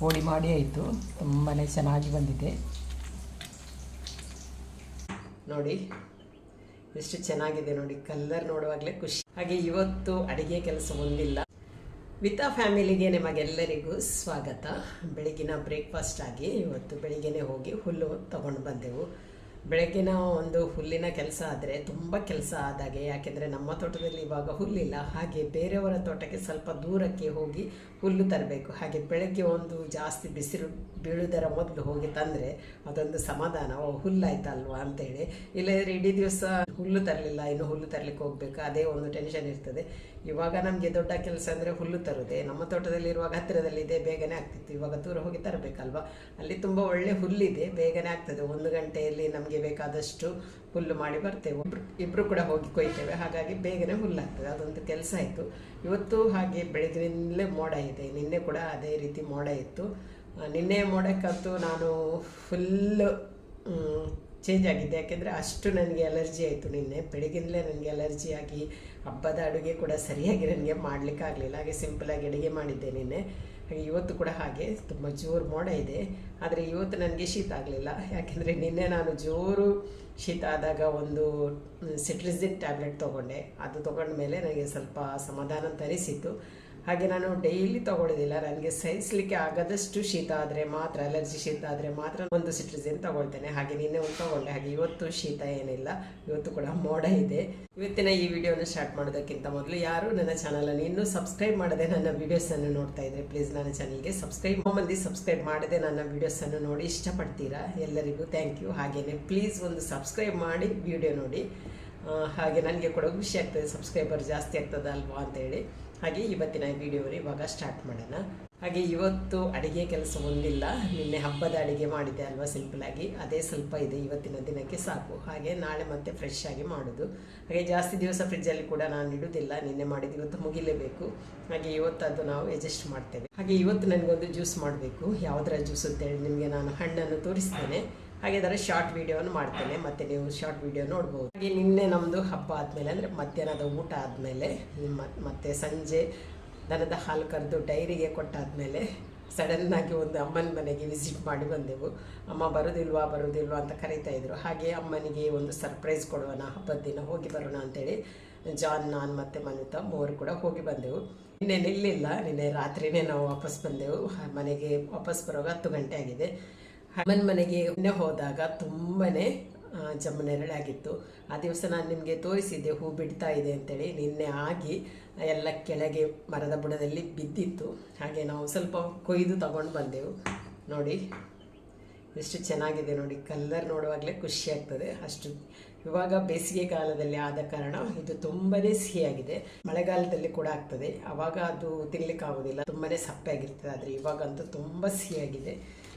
ಪೋಡಿ ಮಾಡಿ ಆಯಿತು ತುಂಬಾ ಚೆನ್ನಾಗಿ ಬಂದಿದೆ. ನೋಡಿ, ಎಷ್ಟು ಚೆನ್ನಾಗಿದೆ ನೋಡಿ ಕಲ್ಲರ್ ನೋಡುವಾಗಲೇ ಖುಷಿ. ಹಾಗೆ ಇವತ್ತು ಅಡುಗೆ ಕೆಲಸ ಒಂದಿಲ್ಲ. ವಿತಾ ಫ್ಯಾಮಿಲಿಗೆ ನಿಮಗೆಲ್ಲರಿಗೂ ಸ್ವಾಗತ. ಬೆಳಗಿನ ಬ್ರೇಕ್ಫಾಸ್ಟ್ ಆಗಿ ಇವತ್ತು ಬೆಳಿಗ್ಗೆನೆ ಹೋಗಿ ಹುಲ್ಲು ತಗೊಂಡು ಬಂದೆವು. ಬೆಳಗಿನ ಒಂದು ಹುಲ್ಲಿನ ಕೆಲಸ ಆದರೆ ತುಂಬ ಕೆಲಸ ಆದಾಗೆ, ಯಾಕೆಂದರೆ ನಮ್ಮ ತೋಟದಲ್ಲಿ ಇವಾಗ ಹುಲ್ಲಿಲ್ಲ. ಹಾಗೆ ಬೇರೆಯವರ ತೋಟಕ್ಕೆ ಸ್ವಲ್ಪ ದೂರಕ್ಕೆ ಹೋಗಿ ಹುಲ್ಲು ತರಬೇಕು. ಹಾಗೆ ಬೆಳಗ್ಗೆ ಒಂದು ಜಾಸ್ತಿ ಬಿಸಿಲು ಬೀಳುವುದರ ಮೊದಲು ಹೋಗಿ ತಂದರೆ ಅದೊಂದು ಸಮಾಧಾನ. ಓ ಹುಲ್ಲಾಯ್ತಲ್ವಾ ಅಂತೇಳಿ. ಇಲ್ಲದ್ರೆ ಇಡೀ ದಿವಸ ಹುಲ್ಲು ತರಲಿಲ್ಲ, ಇನ್ನು ಹುಲ್ಲು ತರಲಿಕ್ಕೆ ಹೋಗ್ಬೇಕು. ಅದೇ ಒಂದು ಟೆನ್ಷನ್ ಇರ್ತದೆ. ಇವಾಗ ನಮಗೆ ದೊಡ್ಡ ಕೆಲಸ ಅಂದರೆ ಹುಲ್ಲು ತರುವುದೇ ನಮ್ಮ ತೋಟದಲ್ಲಿರುವಾಗ ಹತ್ತಿರದಲ್ಲಿ ಇದೆ, ಬೇಗನೆ ಆಗ್ತಿತ್ತು. ಇವಾಗ ದೂರ ಹೋಗಿ ತರಬೇಕಲ್ವಾ? ಅಲ್ಲಿ ತುಂಬ ಒಳ್ಳೆ ಹುಲ್ಲಿದೆ, ಬೇಗನೆ ಆಗ್ತದೆ. ಒಂದು ಗಂಟೆಯಲ್ಲಿ ನಮಗೆ ಬೇಕಾದಷ್ಟು ಹುಲ್ಲು ಮಾಡಿ ಬರ್ತೇವೆ. ಒಬ್ರು ಇಬ್ಬರು ಕೂಡ ಹೋಗಿ ಕೊಯ್ತೇವೆ. ಹಾಗಾಗಿ ಬೇಗನೆ ಹುಲ್ಲಾಗ್ತದೆ. ಅದೊಂದು ಕೆಲಸ ಆಯಿತು. ಇವತ್ತು ಹಾಗೆ ಬೆಳಗಿನಿಂದಲೇ ಮೋಡ ಇದೆ. ನಿನ್ನೆ ಕೂಡ ಅದೇ ರೀತಿ ಮೋಡ ಇತ್ತು. ನಿನ್ನೆ ಮೋಡಕ್ಕಂತೂ ನಾನು ಫುಲ್ಲು ಚೇಂಜ್ ಆಗಿದ್ದೆ ಯಾಕೆಂದರೆ ಅಷ್ಟು ನನಗೆ ಅಲರ್ಜಿ ಆಯಿತು ನಿನ್ನೆ. ಬೆಳಗಿಂದಲೇ ನನಗೆ ಅಲರ್ಜಿ ಆಗಿ ಹಬ್ಬದ ಅಡುಗೆ ಕೂಡ ಸರಿಯಾಗಿ ನನಗೆ ಮಾಡಲಿಕ್ಕಾಗಲಿಲ್ಲ ಹಾಗೆ ಸಿಂಪಲಾಗಿ ಅಡುಗೆ ಮಾಡಿದ್ದೆ ನಿನ್ನೆ. ಹಾಗೆ ಇವತ್ತು ಕೂಡ ಹಾಗೆ. ತುಂಬ ಜೋರು ಮೋಡ ಇದೆ. ಆದರೆ ಇವತ್ತು ನನಗೆ ಶೀತ ಆಗಲಿಲ್ಲ. ಯಾಕೆಂದರೆ ನಿನ್ನೆ ನಾನು ಜೋರು ಶೀತ ಆದಾಗ ಒಂದು ಸಿಟ್ರಿಸಿನ್ ಟ್ಯಾಬ್ಲೆಟ್ ತೊಗೊಂಡೆ. ಅದು ತೊಗೊಂಡ ಮೇಲೆ ನನಗೆ ಸ್ವಲ್ಪ ಸಮಾಧಾನ ತರಿಸಿತ್ತು ಹಾಗೆ ನಾನು ಡೈಲಿ ತಗೊಳ್ಳೋದಿಲ್ಲ. ನನಗೆ ಸಹಿಸಲಿಕ್ಕೆ ಆಗದಷ್ಟು ಶೀತ ಆದರೆ ಮಾತ್ರ ಅಲರ್ಜಿ ಶೀತ ಆದರೆ ಮಾತ್ರ ಒಂದು ಸಿಟ್ರಿಸಿನ್ ತಗೊಳ್ತೇನೆ. ಹಾಗೆ ನಿನ್ನೆ ಒಂದು ತಗೊಂಡೆ ಹಾಗೆ ಇವತ್ತು ಶೀತ ಏನಿಲ್ಲ. ಇವತ್ತು ಕೂಡ ಮೋಡ ಇದೆ. ಇವತ್ತಿನ ಈ ವಿಡಿಯೋನ ಸ್ಟಾರ್ಟ್ ಮಾಡೋದಕ್ಕಿಂತ ಮೊದಲು ಯಾರು ನನ್ನ ಚಾನಲನ್ನು ಇನ್ನೂ ಸಬ್ಸ್ಕ್ರೈಬ್ ಮಾಡದೆ ನನ್ನ ವಿಡಿಯೋಸನ್ನು ನೋಡ್ತಾ ಇದ್ರೆ ಪ್ಲೀಸ್ ನನ್ನ ಚಾನಲ್ಗೆ ಸಬ್ಸ್ಕ್ರೈಬ್ ಮಂದಿ ಸಬ್ಸ್ಕ್ರೈಬ್ ಮಾಡದೆ ನನ್ನ ವಿಡಿಯೋಸನ್ನು ನೋಡಿ ಇಷ್ಟಪಡ್ತೀರಾ? ಎಲ್ಲರಿಗೂ ಥ್ಯಾಂಕ್ ಯು ಹಾಗೆಯೇ ಪ್ಲೀಸ್ ಒಂದು ಸಬ್ಸ್ಕ್ರೈಬ್ ಮಾಡಿ ವಿಡಿಯೋ ನೋಡಿ. ಹಾಗೆ ನನಗೆ ಕೂಡ ಖುಷಿ ಆಗ್ತದೆ. ಸಬ್ಸ್ಕ್ರೈಬರ್ ಜಾಸ್ತಿ ಆಗ್ತದಲ್ವಾ ಅಂತೇಳಿ. ಹಾಗೆ ಇವತ್ತಿನ ವಿಡಿಯೋ ಇವಾಗ ಸ್ಟಾರ್ಟ್ ಮಾಡೋಣ. ಹಾಗೆ ಇವತ್ತು ಅಡುಗೆ ಕೆಲಸ ಒಂದಿಲ್ಲ, ನಿನ್ನೆ ಹಬ್ಬದ ಅಡುಗೆ ಮಾಡಿದೆ ಅಲ್ವಾ ಸಿಂಪಲ್ ಆಗಿ. ಅದೇ ಸ್ವಲ್ಪ ಇದೆ, ಇವತ್ತಿನ ದಿನಕ್ಕೆ ಸಾಕು. ಹಾಗೆ ನಾಳೆ ಮತ್ತೆ ಫ್ರೆಶ್ ಆಗಿ ಮಾಡೋದು. ಹಾಗೆ ಜಾಸ್ತಿ ದಿವಸ ಫ್ರಿಜ್ಜಲ್ಲಿ ಕೂಡ ನಾನು ಇಡುವುದಿಲ್ಲ ನಿನ್ನೆ ಮಾಡಿದ್ದು ಇವತ್ತು ಮುಗಿಲೇಬೇಕು. ಹಾಗೆ ಇವತ್ತು ಅದು ನಾವು ಅಡ್ಜಸ್ಟ್ ಮಾಡ್ತೇವೆ. ಹಾಗೆ ಇವತ್ತು ನನಗೊಂದು ಜ್ಯೂಸ್ ಮಾಡಬೇಕು. ಯಾವುದರ ಜ್ಯೂಸ್ ಅಂತೇಳಿ ನಿಮಗೆ ನಾನು ಹಣ್ಣನ್ನು ತೋರಿಸ್ತೇನೆ. ಹಾಗೆ ಅದರ ಶಾರ್ಟ್ ವಿಡಿಯೋನು ಮಾಡ್ತೇನೆ, ಮತ್ತೆ ನೀವು ಶಾರ್ಟ್ ವಿಡಿಯೋ ನೋಡ್ಬೋದು. ಹಾಗೆ ನಿನ್ನೆ ನಮ್ಮದು ಹಬ್ಬ ಆದಮೇಲೆ ಅಂದರೆ ಮಧ್ಯಾಹ್ನದ ಊಟ ಆದಮೇಲೆ ಮತ್ತೆ ಸಂಜೆ ದನದ ಹಾಲು ಕರೆದು ಡೈರಿಗೆ ಕೊಟ್ಟಾದ್ಮೇಲೆ ಸಡನ್ನಾಗಿ ಒಂದು ಅಮ್ಮನ ಮನೆಗೆ ವಿಸಿಟ್ ಮಾಡಿ ಬಂದೆವು. ಅಮ್ಮ ಬರೋದಿಲ್ವಾ ಬರೋದಿಲ್ವಾ ಅಂತ ಕರೀತಾ ಇದ್ರು. ಹಾಗೆ ಅಮ್ಮನಿಗೆ ಒಂದು ಸರ್ಪ್ರೈಸ್ ಕೊಡೋಣ, ಹಬ್ಬದ ದಿನ ಹೋಗಿ ಬರೋಣ ಅಂತೇಳಿ ಜಾನ್ ನಾನು ಮತ್ತು ಮನುತಾ ಮೂವರು ಕೂಡ ಹೋಗಿ ಬಂದೆವು. ನಿನ್ನೆ ನಿಲ್ಲಿಲ್ಲ, ನಿನ್ನೆ ರಾತ್ರಿನೇ ನಾವು ವಾಪಸ್ ಬಂದೆವು. ಮನೆಗೆ ವಾಪಸ್ ಬರೋವಾಗ ಹತ್ತು ಗಂಟೆ ಆಗಿದೆ. ಅಮ್ಮನ ಮನೆಗೆ ಹೋದಾಗ ತುಂಬನೇ ಜಮ್ಮನೆರಳಾಗಿತ್ತು ಆ ದಿವಸ ನಾನು ನಿಮಗೆ ತೋರಿಸಿದ್ದೆ, ಹೂ ಬಿಡ್ತಾ ಇದೆ ಅಂತೇಳಿ. ನಿನ್ನೆ ಆಗಿ ಎಲ್ಲ ಕೆಳಗೆ ಮರದ ಬುಡದಲ್ಲಿ ಬಿದ್ದಿತ್ತು. ಹಾಗೆ ನಾವು ಸ್ವಲ್ಪ ಕೊಯ್ದು ತಗೊಂಡು ಬಂದೆವು. ನೋಡಿ, ಎಷ್ಟು ಚೆನ್ನಾಗಿದೆ ನೋಡಿ. ಕಲ್ಲರ್ ನೋಡುವಾಗಲೇ ಖುಷಿ ಆಗ್ತದೆ. ಅಷ್ಟು ಇವಾಗ ಬೇಸಿಗೆ ಕಾಲದಲ್ಲಿ ಆದ ಕಾರಣ ಇದು ತುಂಬನೇ ಸಿಹಿಯಾಗಿದೆ. ಮಳೆಗಾಲದಲ್ಲಿ ಕೂಡ ಆಗ್ತದೆ. ಅವಾಗ ಅದು ತಿನ್ಲಿಕ್ಕೆ ಆಗೋದಿಲ್ಲ ತುಂಬನೇ ಸಪ್ಪೆ ಆಗಿರ್ತದೆ. ಆದರೆ ಇವಾಗಂತೂ ತುಂಬ ಸಿಹಿಯಾಗಿದೆ.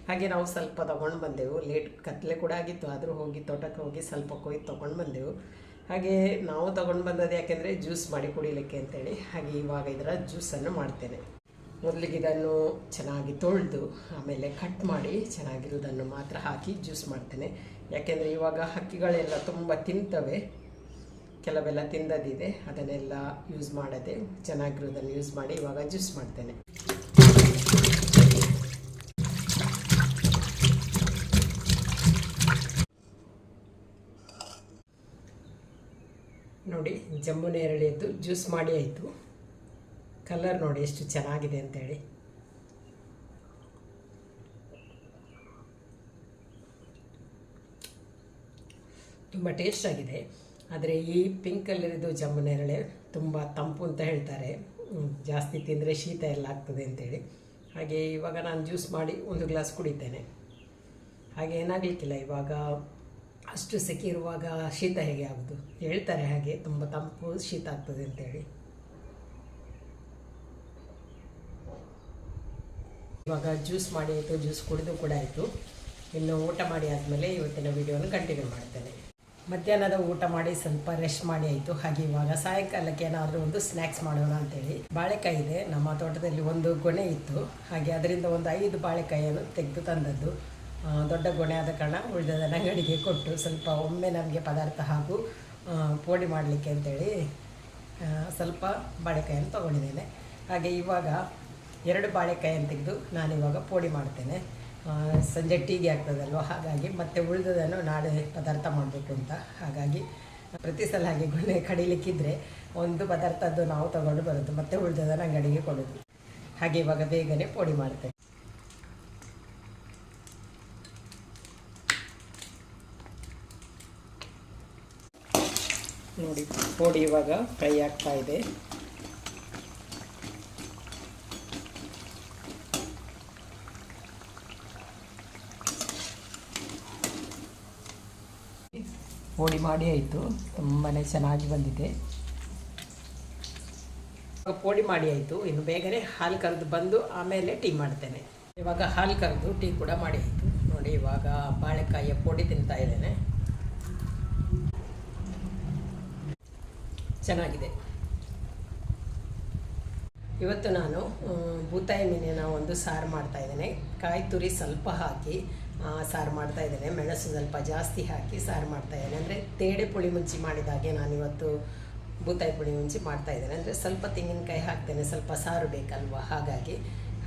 ಹಾಗೆ ನಾವು ಸ್ವಲ್ಪ ತೊಗೊಂಡು ಬಂದೆವು. ಲೇಟ್ ಕತ್ಲೆ ಕೂಡ ಆಗಿತ್ತು. ಆದರೂ ಹೋಗಿ ತೋಟಕ್ಕೆ ಹೋಗಿ ಸ್ವಲ್ಪ ಕೊಯ್ದು ತೊಗೊಂಡು ಬಂದೆವು. ಹಾಗೆ ನಾವು ತೊಗೊಂಡು ಬಂದದ್ದು ಯಾಕೆಂದರೆ ಜ್ಯೂಸ್ ಮಾಡಿ ಕುಡಿಲಿಕ್ಕೆ ಅಂತೇಳಿ. ಹಾಗೆ ಇವಾಗ ಇದರ ಜ್ಯೂಸನ್ನು ಮಾಡ್ತೇನೆ. ಮೊದಲಿಗೆ ಇದನ್ನು ಚೆನ್ನಾಗಿ ತೊಳೆದು, ಆಮೇಲೆ ಕಟ್ ಮಾಡಿ ಚೆನ್ನಾಗಿರೋದನ್ನು ಮಾತ್ರ ಹಾಕಿ ಜ್ಯೂಸ್ ಮಾಡ್ತೇನೆ. ಯಾಕೆಂದರೆ ಇವಾಗ ಹಕ್ಕಿಗಳೆಲ್ಲ ತುಂಬ ತಿಂತವೆ. ಕೆಲವೆಲ್ಲ ತಿಂದದಿದೆ ಅದನ್ನೆಲ್ಲ ಯೂಸ್ ಮಾಡದೆ ಚೆನ್ನಾಗಿರೋದನ್ನು ಯೂಸ್ ಮಾಡಿ ಇವಾಗ ಜ್ಯೂಸ್ ಮಾಡ್ತೇನೆ. ನೋಡಿ ಜಮ್ಮು ನೇರಳೆಯದ್ದು ಜ್ಯೂಸ್ ಮಾಡಿ ಆಯಿತು. ಕಲರ್ ನೋಡಿ ಎಷ್ಟು ಚೆನ್ನಾಗಿದೆ ಅಂತೇಳಿ. ತುಂಬ ಟೇಸ್ಟ್ ಆಗಿದೆ. ಆದರೆ ಈ ಪಿಂಕ್ ಕಲ್ಲರಿದ್ದು ಜಮ್ಮು ನೇರಳೆ ತುಂಬ ತಂಪು ಅಂತ ಹೇಳ್ತಾರೆ. ಜಾಸ್ತಿ ತಿಂದರೆ ಶೀತ ಎಲ್ಲ ಆಗ್ತದೆ ಅಂತೇಳಿ. ಹಾಗೆ ಇವಾಗ ನಾನು ಜ್ಯೂಸ್ ಮಾಡಿ ಒಂದು ಗ್ಲಾಸ್ ಕುಡಿತೇನೆ. ಹಾಗೆ ಏನಾಗಲಿಕ್ಕಿಲ್ಲ, ಇವಾಗ ಅಷ್ಟು ಸೆಕೆ ಇರುವಾಗ ಶೀತ ಹೇಗೆ ಆಗೋದು? ಹೇಳ್ತಾರೆ ಹಾಗೆ, ತುಂಬ ತಂಪು ಶೀತ ಆಗ್ತದೆ ಅಂತೇಳಿ. ಇವಾಗ ಜ್ಯೂಸ್ ಮಾಡಿ ಆಯಿತು, ಜ್ಯೂಸ್ ಕುಡಿದು ಕೂಡ ಆಯಿತು. ಇನ್ನು ಊಟ ಮಾಡಿ ಆದಮೇಲೆ ಇವತ್ತಿನ ವಿಡಿಯೋನ ಕಂಟಿನ್ಯೂ ಮಾಡ್ತೇನೆ. ಮಧ್ಯಾಹ್ನದ ಊಟ ಮಾಡಿ ಸ್ವಲ್ಪ ರೆಸ್ಟ್ ಮಾಡಿ ಆಯಿತು. ಹಾಗೆ ಇವಾಗ ಸಾಯಂಕಾಲಕ್ಕೆ ಏನಾದರೂ ಒಂದು ಸ್ನ್ಯಾಕ್ಸ್ ಮಾಡೋಣ ಅಂತೇಳಿ. ಬಾಳೆಕಾಯಿ ಇದೆ. ನಮ್ಮ ತೋಟದಲ್ಲಿ ಒಂದು ಗೊನೆ ಇತ್ತು. ಹಾಗೆ ಅದರಿಂದ ಒಂದು ಐದು ಬಾಳೆಕಾಯಿಯನ್ನು ತೆಗೆದು ತಂದದ್ದು. ದೊಡ್ಡ ಗೊಣೆ ಆದ ಕಾರಣ ಉಳಿದದನ್ನು ಅಂಗಡಿಗೆ ಕೊಟ್ಟು ಸ್ವಲ್ಪ ಒಮ್ಮೆ ನಮಗೆ ಪದಾರ್ಥ ಹಾಗೂ ಪೋಡಿ ಮಾಡಲಿಕ್ಕೆ ಅಂತೇಳಿ ಸ್ವಲ್ಪ ಬಾಳೆಕಾಯನ್ನು ತೊಗೊಂಡಿದ್ದೇನೆ. ಹಾಗೆ ಇವಾಗ ಎರಡು ಬಾಳೆಕಾಯನ್ನು ತೆಗೆದು ನಾನಿವಾಗ ಪೋಡಿ ಮಾಡ್ತೇನೆ. ಸಂಜೆ ಟೀಗೆ ಆಗ್ತದಲ್ವ? ಹಾಗಾಗಿ ಮತ್ತೆ ಉಳಿದದನ್ನು ನಾಳೆ ಪದಾರ್ಥ ಮಾಡಬೇಕು ಅಂತ. ಹಾಗಾಗಿ ಪ್ರತಿ ಸಲ ಹಾಗೆ ಗುಣೆ ಕಡಿಲಿಕ್ಕಿದ್ರೆ ಒಂದು ಪದಾರ್ಥದ್ದು ನಾವು ತಗೊಂಡು ಬರೋದು, ಮತ್ತೆ ಉಳಿದದನ್ನು ಅಂಗಡಿಗೆ ಕೊಡೋದು. ಹಾಗೆ ಇವಾಗ ಬೇಗನೆ ಪೋಡಿ ಮಾಡ್ತೇನೆ. ನೋಡಿ ಪೋಡಿ ಇವಾಗ ಫ್ರೈ ಆಗ್ತಾ ಇದೆ. ಪೋಡಿ ಮಾಡಿ ಆಯಿತು. ತುಂಬಾ ಚೆನ್ನಾಗಿ ಬಂದಿದೆ. ಪೋಡಿ ಮಾಡಿ ಆಯಿತು. ಇನ್ನು ಬೇಗನೆ ಹಾಲು ಕರೆದು ಬಂದು ಆಮೇಲೆ ಟೀ ಮಾಡ್ತೇನೆ. ಇವಾಗ ಹಾಲು ಕರೆದು ಟೀ ಕೂಡ ಮಾಡಿ ಆಯಿತು. ನೋಡಿ, ಇವಾಗ ಬಾಳೆಕಾಯಿಯ ಪೋಡಿ ತಿಂತಾ ಇದ್ದೇನೆ. ಚೆನ್ನಾಗಿದೆ. ಇವತ್ತು ನಾನು ಬೂತಾಯಿ ಮೀನಿನ ಒಂದು ಸಾರು ಮಾಡ್ತಾ ಇದ್ದೇನೆ. ಕಾಯಿ ತುರಿ ಸ್ವಲ್ಪ ಹಾಕಿ ಸಾರು ಮಾಡ್ತಾ ಇದ್ದೇನೆ. ಮೆಣಸು ಸ್ವಲ್ಪ ಜಾಸ್ತಿ ಹಾಕಿ ಸಾರು ಮಾಡ್ತಾ ಇದ್ದೇನೆ. ಅಂದರೆ ತೇಡೆ ಪುಳಿ ಮುಂಚಿ ಮಾಡಿದಾಗೆ ನಾನು ಇವತ್ತು ಬೂತಾಯಿ ಪುಳಿ ಮುಂಚಿ ಮಾಡ್ತಾ ಇದ್ದೇನೆ. ಅಂದರೆ ಸ್ವಲ್ಪ ತೆಂಗಿನಕಾಯಿ ಹಾಕ್ತೇನೆ. ಸ್ವಲ್ಪ ಸಾರು ಬೇಕಲ್ವ? ಹಾಗಾಗಿ,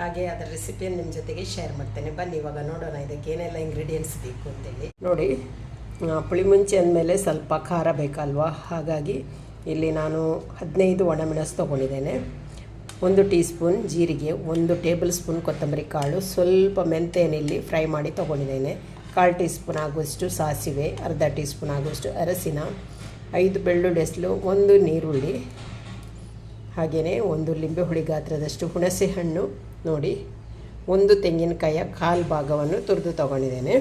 ಹಾಗೆ ಅದರ ರೆಸಿಪಿಯನ್ನು ನಿಮ್ಮ ಜೊತೆಗೆ ಶೇರ್ ಮಾಡ್ತೇನೆ. ಬನ್ನಿ, ಇವಾಗ ನೋಡೋಣ ಇದಕ್ಕೆ ಏನೆಲ್ಲ ಇಂಗ್ರೀಡಿಯೆಂಟ್ಸ್ ಬೇಕು ಅಂತೇಳಿ. ನೋಡಿ ಪುಳಿ ಮುಂಚಿ ಅಂದಮೇಲೆ ಸ್ವಲ್ಪ ಖಾರ ಬೇಕಲ್ವಾ? ಹಾಗಾಗಿ ಇಲ್ಲಿ ನಾನು ಹದಿನೈದು ಒಣಮೆಣಸು ತೊಗೊಂಡಿದ್ದೇನೆ. ಒಂದು ಟೀ ಸ್ಪೂನ್ ಜೀರಿಗೆ, ಒಂದು ಟೇಬಲ್ ಸ್ಪೂನ್ ಕೊತ್ತಂಬರಿ ಕಾಳು, ಸ್ವಲ್ಪ ಮೆಂತೆಯಲ್ಲಿ ಫ್ರೈ ಮಾಡಿ ತೊಗೊಂಡಿದ್ದೇನೆ. ಕಾಲು ಟೀ ಸ್ಪೂನ್ ಆಗುವಷ್ಟು ಸಾಸಿವೆ, ಅರ್ಧ ಟೀ ಸ್ಪೂನ್ ಆಗುವಷ್ಟು ಅರಸಿನ, ಐದು ಬೆಳ್ಳುಳ್ಳಿ ಹೆಸಲು ಒಂದು ನೀರುಳ್ಳಿ ಹಾಗೆಯೇ ಒಂದು ಲಿಂಬೆ ಹುಳಿ ಗಾತ್ರದಷ್ಟು ಹುಣಸೆ ಹಣ್ಣು ನೋಡಿ, ಒಂದು ತೆಂಗಿನಕಾಯಿಯ ಕಾಲು ಭಾಗವನ್ನು ತುರಿದು ತೊಗೊಂಡಿದ್ದೇನೆ.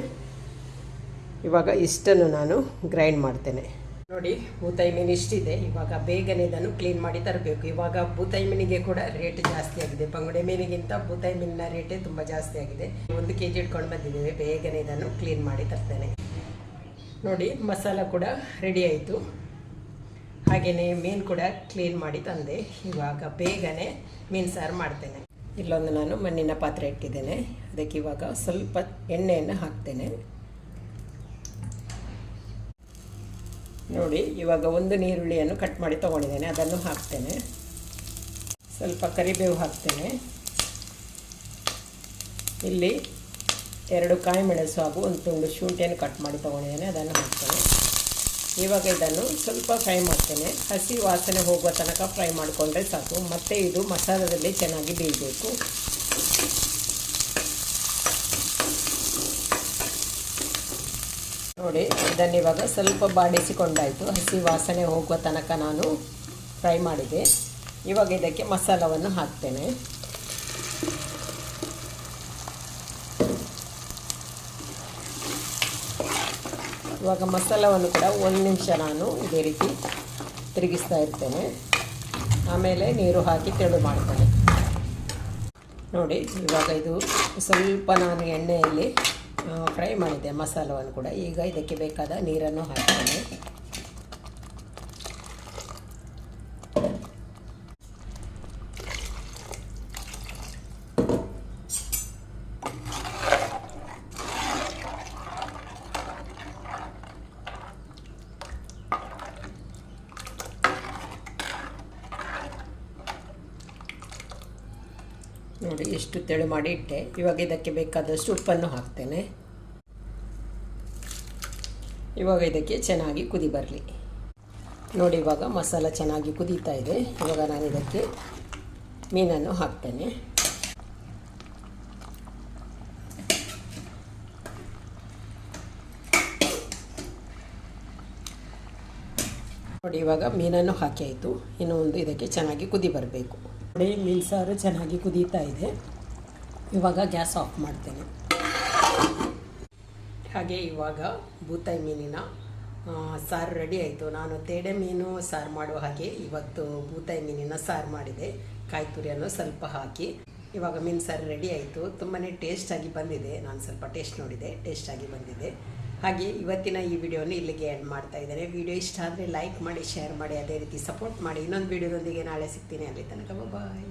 ಇವಾಗ ಇಷ್ಟನ್ನು ನಾನು ಗ್ರೈಂಡ್ ಮಾಡ್ತೇನೆ. ನೋಡಿ ಬೂತಾಯಿ ಮೀನು ಇಷ್ಟಿದೆ. ಇವಾಗ ಬೇಗನೆ ಇದನ್ನು ಕ್ಲೀನ್ ಮಾಡಿ ತರಬೇಕು. ಇವಾಗ ಬೂತಾಯಿ ಮೀನಿಗೆ ಕೂಡ ರೇಟ್ ಜಾಸ್ತಿ ಆಗಿದೆ. ಬಂಗುಡೆ ಮೀನಿಗಿಂತ ಬೂತಾಯಿ ಮೀನಿನ ರೇಟೇ ತುಂಬ ಜಾಸ್ತಿ ಆಗಿದೆ. ಒಂದು ಕೆ ಜಿ ಇಟ್ಕೊಂಡು ಬಂದಿದ್ದೇವೆ. ಬೇಗನೆ ಇದನ್ನು ಕ್ಲೀನ್ ಮಾಡಿ ತರ್ತೇನೆ. ನೋಡಿ, ಮಸಾಲ ಕೂಡ ರೆಡಿ ಆಯಿತು. ಹಾಗೆಯೇ ಮೀನು ಕೂಡ ಕ್ಲೀನ್ ಮಾಡಿ ತಂದೆ. ಇವಾಗ ಬೇಗನೆ ಮೀನು ಸಾರು ಮಾಡ್ತೇನೆ. ಇಲ್ಲೊಂದು ನಾನು ಮಣ್ಣಿನ ಪಾತ್ರೆ ಇಟ್ಟಿದ್ದೇನೆ. ಅದಕ್ಕೆ ಇವಾಗ ಸ್ವಲ್ಪ ಎಣ್ಣೆಯನ್ನು ಹಾಕ್ತೇನೆ. ನೋಡಿ, ಇವಾಗ ಒಂದು ನೀರುಳ್ಳಿಯನ್ನು ಕಟ್ ಮಾಡಿ ತೊಗೊಂಡಿದ್ದೇನೆ. ಅದನ್ನು ಹಾಕ್ತೇನೆ. ಸ್ವಲ್ಪ ಕರಿಬೇವು ಹಾಕ್ತೇನೆ. ಇಲ್ಲಿ ಎರಡು ಕಾಯಿ ಮೆಣಸು ಹಾಗೂ ಒಂದು ತುಂಡು ಶುಂಠಿಯನ್ನು ಕಟ್ ಮಾಡಿ ತೊಗೊಂಡಿದ್ದೇನೆ. ಅದನ್ನು ಹಾಕ್ತೇನೆ. ಇವಾಗ ಇದನ್ನು ಸ್ವಲ್ಪ ಫ್ರೈ ಮಾಡ್ತೇನೆ. ಹಸಿ ವಾಸನೆ ಹೋಗುವ ತನಕ ಫ್ರೈ ಮಾಡಿಕೊಂಡ್ರೆ ಸಾಕು. ಮತ್ತೆ ಇದು ಮಸಾಲದಲ್ಲಿ ಚೆನ್ನಾಗಿ ಬೇಯಬೇಕು. ನೋಡಿ, ಇದನ್ನು ಇವಾಗ ಸ್ವಲ್ಪ ಬಾಡಿಸಿಕೊಂಡಾಯಿತು. ಹಸಿ ವಾಸನೆ ಹೋಗುವ ತನಕ ನಾನು ಫ್ರೈ ಮಾಡಿದೆ. ಇವಾಗ ಇದಕ್ಕೆ ಮಸಾಲವನ್ನು ಹಾಕ್ತೇನೆ. ಇವಾಗ ಮಸಾಲವನ್ನು ಕೂಡ ಒಂದು ನಿಮಿಷ ನಾನು ಇದೇ ರೀತಿ ತಿರುಗಿಸ್ತಾ ಇರ್ತೇನೆ. ಆಮೇಲೆ ನೀರು ಹಾಕಿ ತೆಳು ಮಾಡ್ತೇನೆ ನೋಡಿ, ಇವಾಗ ಇದು ಸ್ವಲ್ಪ ನಾನು ಎಣ್ಣೆಯಲ್ಲಿ ಫ್ರೈ ಮಾಡಿದ್ದೆ ಮಸಾಲವನ್ನು ಕೂಡ. ಈಗ ಇದಕ್ಕೆ ಬೇಕಾದ ನೀರನ್ನು ಹಾಕ್ತೇನೆ. ನೋಡಿ ಎಷ್ಟು ತೆಳು ಮಾಡಿ ಇಟ್ಟೆ. ಇವಾಗ ಇದಕ್ಕೆ ಬೇಕಾದಷ್ಟು ಉಪ್ಪನ್ನು ಹಾಕ್ತೇನೆ. ಇವಾಗ ಇದಕ್ಕೆ ಚೆನ್ನಾಗಿ ಕುದಿ ಬರಲಿ. ನೋಡಿ ಇವಾಗ ಮಸಾಲ ಚೆನ್ನಾಗಿ ಕುದೀತಾ ಇದೆ. ಇವಾಗ ನಾನು ಇದಕ್ಕೆ ಮೀನನ್ನು ಹಾಕ್ತೇನೆ. ನೋಡಿ ಇವಾಗ ಮೀನನ್ನು ಹಾಕಿ ಆಯಿತು. ಇನ್ನೂ ಒಂದು ಇದಕ್ಕೆ ಚೆನ್ನಾಗಿ ಕುದಿ ಬರಬೇಕು. ನೋಡಿ ಮೀನು ಸಾರು ಚೆನ್ನಾಗಿ ಕುದೀತಾ ಇದೆ. ಇವಾಗ ಗ್ಯಾಸ್ ಆಫ್ ಮಾಡ್ತೇನೆ. ಹಾಗೆ ಇವಾಗ ಬೂತಾಯಿ ಮೀನಿನ ಸಾರು ರೆಡಿ ಆಯಿತು. ನಾನು ತೇಡೆ ಮೀನು ಸಾರು ಮಾಡುವ ಹಾಗೆ ಇವತ್ತು ಬೂತಾಯಿ ಮೀನಿನ ಸಾರು ಮಾಡಿದೆ. ಕಾಯಿ ತುರಿಯನ್ನು ಸ್ವಲ್ಪ ಹಾಕಿ. ಇವಾಗ ಮೀನು ಸಾರು ರೆಡಿ ಆಯಿತು. ತುಂಬಾ ಟೇಸ್ಟಾಗಿ ಬಂದಿದೆ. ನಾನು ಸ್ವಲ್ಪ ಟೇಸ್ಟ್ ನೋಡಿದೆ. ಟೇಸ್ಟಾಗಿ ಬಂದಿದೆ. ಹಾಗೆ ಇವತ್ತಿನ ಈ ವಿಡಿಯೋನ ಇಲ್ಲಿಗೆ ಎಂಡ್ ಮಾಡ್ತಾ ಇದ್ದಾರೆ ವಿಡಿಯೋ ಇಷ್ಟ ಆದರೆ ಲೈಕ್ ಮಾಡಿ ಶೇರ್ ಮಾಡಿ, ಅದೇ ರೀತಿ ಸಪೋರ್ಟ್ ಮಾಡಿ. ಇನ್ನೊಂದು ವಿಡಿಯೋದೊಂದಿಗೆ ನಾಳೆ ಸಿಗ್ತೀನಿ. ಅಲ್ಲಿ ತನಕ ಬಾಯ್